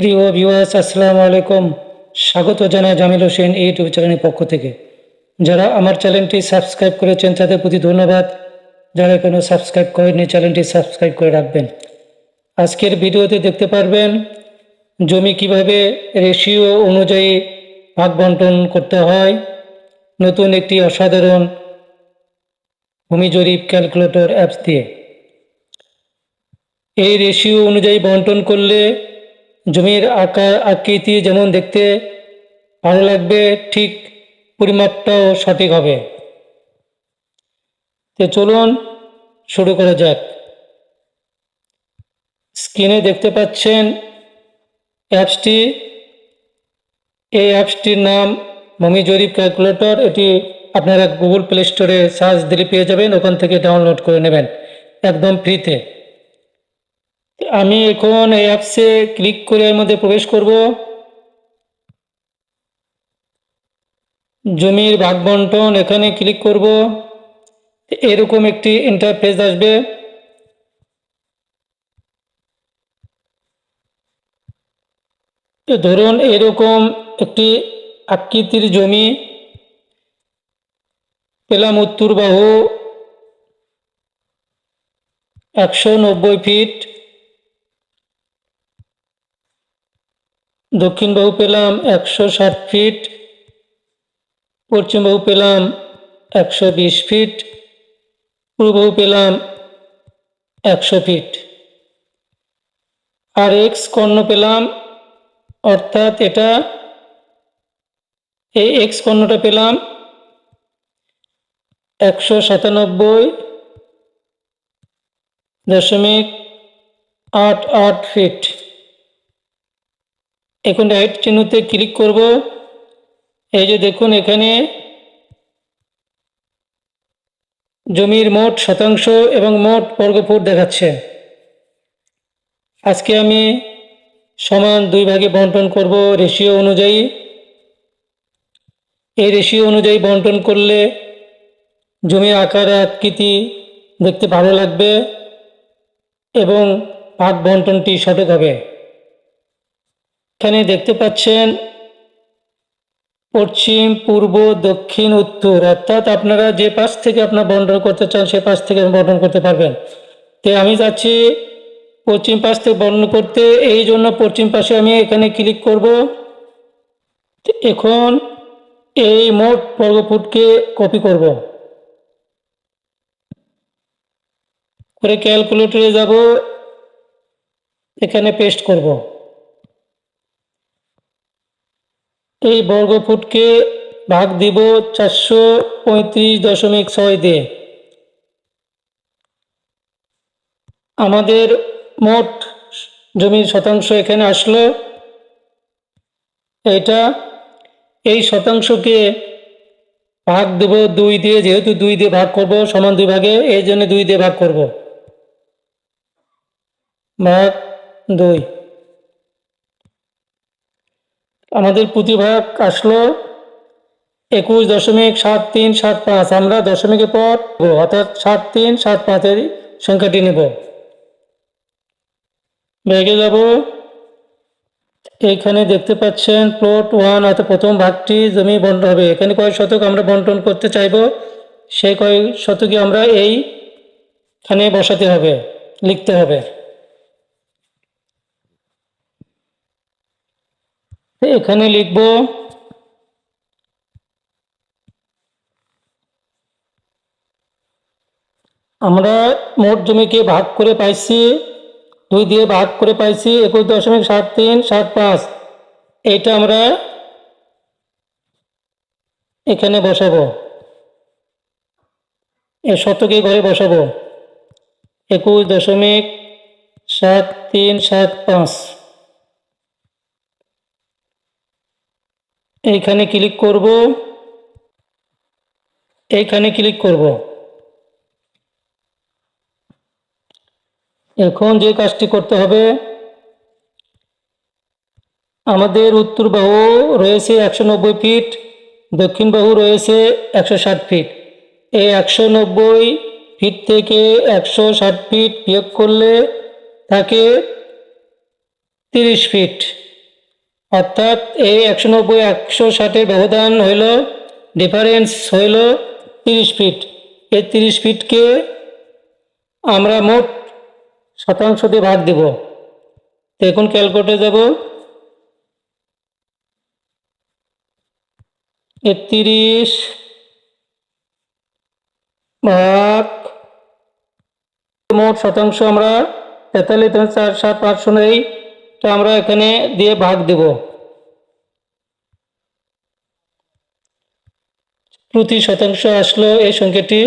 প্রিয় ভিউয়ার্স আসসালামু আলাইকুম। স্বাগত জানাই জামিল হোসেন ইউটিউব চ্যানেলের পক্ষ থেকে। যারা আমার চ্যানেলটি সাবস্ক্রাইব করেছেন, তাদের প্রতি ধন্যবাদ। যারা এখনও সাবস্ক্রাইব করেননি চ্যানেলটি সাবস্ক্রাইব করে রাখবেন। আজকের ভিডিওতে দেখতে পারবেন জমি কীভাবে রেশিও অনুযায়ী ভাগ বন্টন করতে হয়। নতুন একটি অসাধারণ ভূমি জরিপ ক্যালকুলেটর অ্যাপস দিয়ে। এই রেশিও অনুযায়ী বন্টন করলে জমির আকার আকৃতি যেমন দেখতে ভালো লাগবে, ঠিক পরিমাপটাও সঠিক হবে। তো চলুন শুরু করা যাক। স্ক্রিনে দেখতে পাচ্ছেন অ্যাপসটি। এই অ্যাপসটির নাম মমি জরিপ ক্যালকুলেটর। এটি আপনারা গুগল প্লে স্টোরে সার্চ দিলে পেয়ে যাবেন, ওখান থেকে ডাউনলোড করে নেবেন, একদম ফ্রিতে। আমি এখন এই অ্যাপসে ক্লিক করে এর মধ্যে প্রবেশ করব। জমির ভাগ বন্টন এখানে ক্লিক করব। এরকম একটি ইন্টারফেস আসবে। ধরুন এরকম একটি আকৃতির জমি। পেলাম উত্তর বাহু একশো নব্বই ফিট দক্ষিণ বাহু পেলাম একশো ষাট ফিট পশ্চিম বাহু পেলাম একশো বিশ ফিট পূর্ব বাহু পেলাম একশো ফিট আর এক্স কর্ণ পেলাম, অর্থাৎ এটা, এই এক্স কর্ণটা পেলাম একশো সাতানব্বই দশমিক আট আট ফিট এখন রাইট চিহ্নতে ক্লিক করব। এই যে দেখুন এখানে জমির মোট শতাংশ এবং মোট বর্গফুট দেখাচ্ছে। আজকে আমি সমান দুই ভাগে বন্টন করব রেশিও অনুযায়ী। এই রেশিও অনুযায়ী বন্টন করলে জমির আকার, আকৃতি দেখতে ভালো লাগবে এবং ভাগ বন্টনটি সঠিক হবে। এখানে দেখতে পাচ্ছেন পশ্চিম, পূর্ব, দক্ষিণ, উত্তর। অর্থাৎ আপনারা যে পাশ থেকে আপনার বন্টন করতে চান, সে পাশ থেকে বন্টন করতে পারবেন। তো আমি যাচ্ছি পশ্চিম পাশ থেকে বন্টন করতে। এই জন্য পশ্চিম পাশে আমি এখানে ক্লিক করব। এখন এই মোট বর্গফুটকে কপি করব। করে ক্যালকুলেটরে যাব। এখানে পেস্ট করব। এই বর্গফুটকে ভাগ দিব চারশো পঁয়ত্রিশ দশমিক ছয় দিয়ে। আমাদের মোট জমির শতাংশ এখানে আসলো। এটা এই শতাংশকে ভাগ দেব দুই দিয়ে, যেহেতু দুই দিয়ে ভাগ করব, সমান দুই ভাগে, এই জন্য দুই দিয়ে ভাগ করব। ভাগ দুই। আমাদের প্রতিভাগ আসলো একুশ দশমিক সাত তিন সাত পাঁচ। আমরা দশমিকের পর অর্থাৎ সাত তিন সাত পাঁচের সংখ্যাটি নেব। ব্যাগে যাব। এখানে দেখতে পাচ্ছেন প্লট ওয়ান অর্থাৎ প্রথম ভাগটি জমি বন্টন হবে। এখানে কয় শতক আমরা বন্টন করতে চাইব? সেই কয় শতকে আমরা এইখানে বসাতে হবে, লিখতে হবে। এখানে লিখব আমরা মোট জমিকে ভাগ করে পাইছি, দুই দিয়ে ভাগ করে পাইছি, একুশ দশমিক সাত তিন, সাত পাঁচ। এইটা আমরা এখানে বসাবো। এ শতকে ঘরে বসাবো। একুশ দশমিক সাত তিন, সাত পাঁচ। এইখানে ক্লিক করব। এইখানে ক্লিক করব। এখন যে কাজটি করতে হবে, আমাদের উত্তর বাহু রয়েছে একশো নব্বই ফিট, দক্ষিণ বাহু রয়েছে একশো ষাট ফিট। এই একশো নব্বই ফিট থেকে একশো ষাট ফিট বিয়োগ করলে থাকে তিরিশ ফিট। অর্থাৎ এই একশো নব্বই, একশো ষাটের ব্যবধান হইল ডিফারেন্স হইল তিরিশ ফিট এই তিরিশ ফিটকে আমরা মোট শতাংশ দিয়ে ভাগ দেব। তো এখন ক্যালকুলেটে যাব। একত্রিশ ভাগ মোট শতাংশ আমরা তেতাল্লিশ চার সাত পাঁচ শূন্য এইটা আমরা এখানে দিয়ে ভাগ দেব। প্রতি শতাংশ আসলো এই সংখ্যাটি।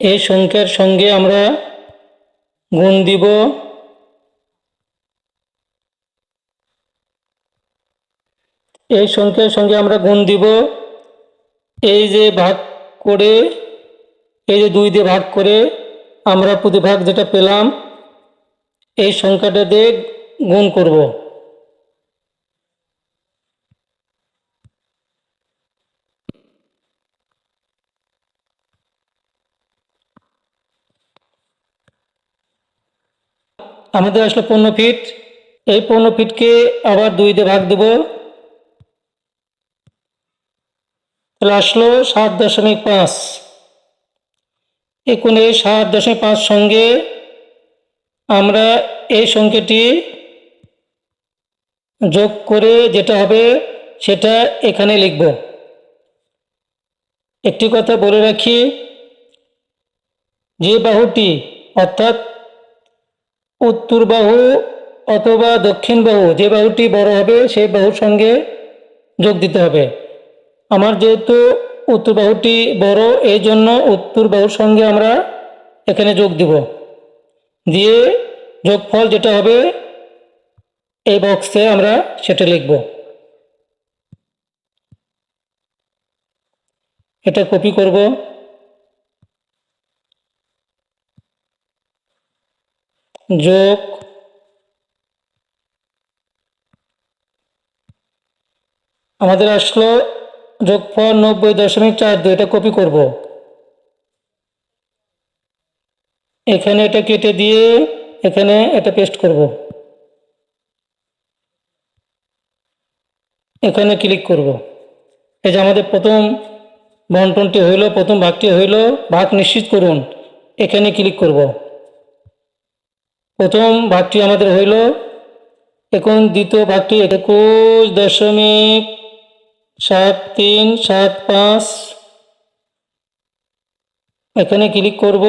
এই সংখ্যার সঙ্গে আমরা গুণ দিব। এই সংখ্যার সঙ্গে আমরা গুণ দিব। এই যে ভাগ করে, এই যে দুই দিয়ে ভাগ করে আমরা প্রতি ভাগ যেটা পেলাম এই সংখ্যাটা দিয়ে গুণ করব। আমাদের আসলো পনেরো ফিট। এই পনেরো ফিটকে আবার দুই দিয়ে ভাগ দেব। তাহলে আসলো সাত দশমিক পাঁচ। এখন এই সাত দশমিক পাঁচ সঙ্গে আমরা এই সংখ্যাটি যোগ করে যেটা হবে সেটা এখানে লিখব। একটি কথা বলে রাখি, যে বাহুটি, অর্থাৎ উত্তর বাহু অথবা দক্ষিণ বাহু, যে বাহুটি বড় হবে, সেই বাহুর সঙ্গে যোগ দিতে হবে। আমার যেহেতু উত্তর বাহুটি বড়, এই জন্য উত্তর বাহুর সঙ্গে আমরা এখানে যোগ দিব। দিয়ে যোগফল যেটা হবে, এই বক্সে আমরা সেটা লিখব। এটা কপি করব। যোগ আমাদের আসলো যোগফল নব্বই দশমিক চার দুই, এটা কপি করব। এখানে এটা কেটে দিয়ে এখানে এটা পেস্ট করব। এখানে ক্লিক করব। এই যে আমাদের প্রথম বন্টনটি হইল, প্রথম ভাগটি হইল, ভাগ নিশ্চিত করুন। এখানে ক্লিক করব। প্রথম ভাগটি আমাদের হইল, এখন দ্বিতীয় ভাগটি একুশ দশমিক সাত তিন সাত পাঁচ। এখানে ক্লিক করব।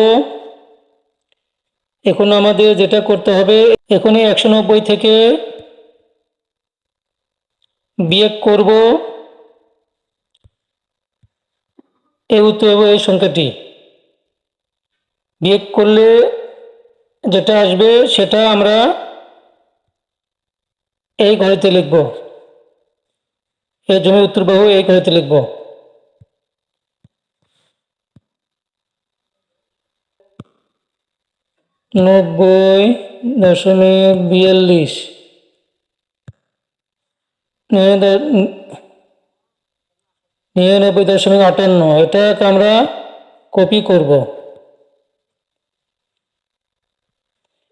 এখন আমাদের যেটা করতে হবে এখানে একশো নব্বই থেকে বিয়োগ করব এই উত্তর এই সংখ্যাটি। বিয়োগ করলে যেটা আসবে সেটা আমরা এই ঘরেতে লিখব। এর জন্য উত্তর বাহু এই ঘরেতে লিখব। নব্বই দশমিক বিয়াল্লিশ। নিরানব্বই দশমিক আটান্ন, এটাকে আমরা কপি করব।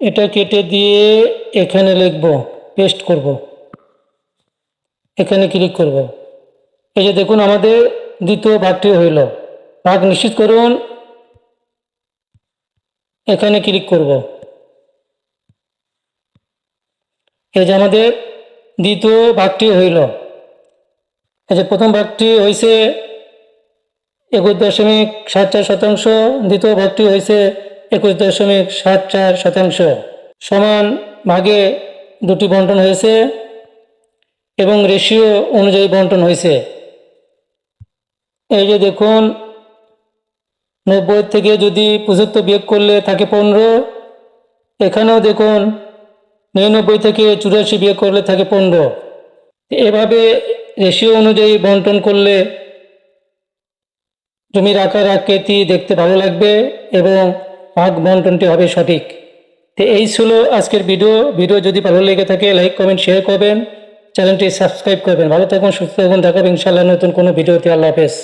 এটা কেটে দিয়ে এখানে লিখব পেস্ট করব। এখানে ক্লিক করব। এই যে দেখুন, আমাদের দ্বিতীয় ভাগটি হইল। ভাগ নিশ্চিত করুন। এখানে ক্লিক করব। এই যে আমাদের দ্বিতীয় ভাগটি হইল। এই যে প্রথম ভাগটি হয়েছে একুশ দশমিক সাত চার শতাংশ, দ্বিতীয় ভাগটি হয়েছে একুশ দশমিক সাত চার শতাংশ সমান ভাগে দুটি বন্টন হয়েছে এবং রেশিও অনুযায়ী বন্টন হয়েছে এই যে দেখুন নব্বই থেকে যদি পঁচাত্তর বিয়োগ করলে থাকে পনেরো। এখানেও দেখুন, নিরানব্বই থেকে চুরাশি বিয়োগ করলে থাকে পনেরো। এভাবে রেশিও অনুযায়ী বন্টন করলে জমির আকার, আকৃতি দেখতে ভালো লাগবে এবং ভাগ বন্টনটি হবে সঠিক। তো এই ছিল আজকের ভিডিও। ভিডিও যদি ভালো লেগে থাকে লাইক কমেন্ট শেয়ার করবেন। চ্যানেলটি সাবস্ক্রাইব করবেন। ভালো থাকুন, সুস্থ থাকুন। দেখাবেন ইনশাল্লাহ নতুন কোনো ভিডিওতে। আল্লাহ হাফেজ।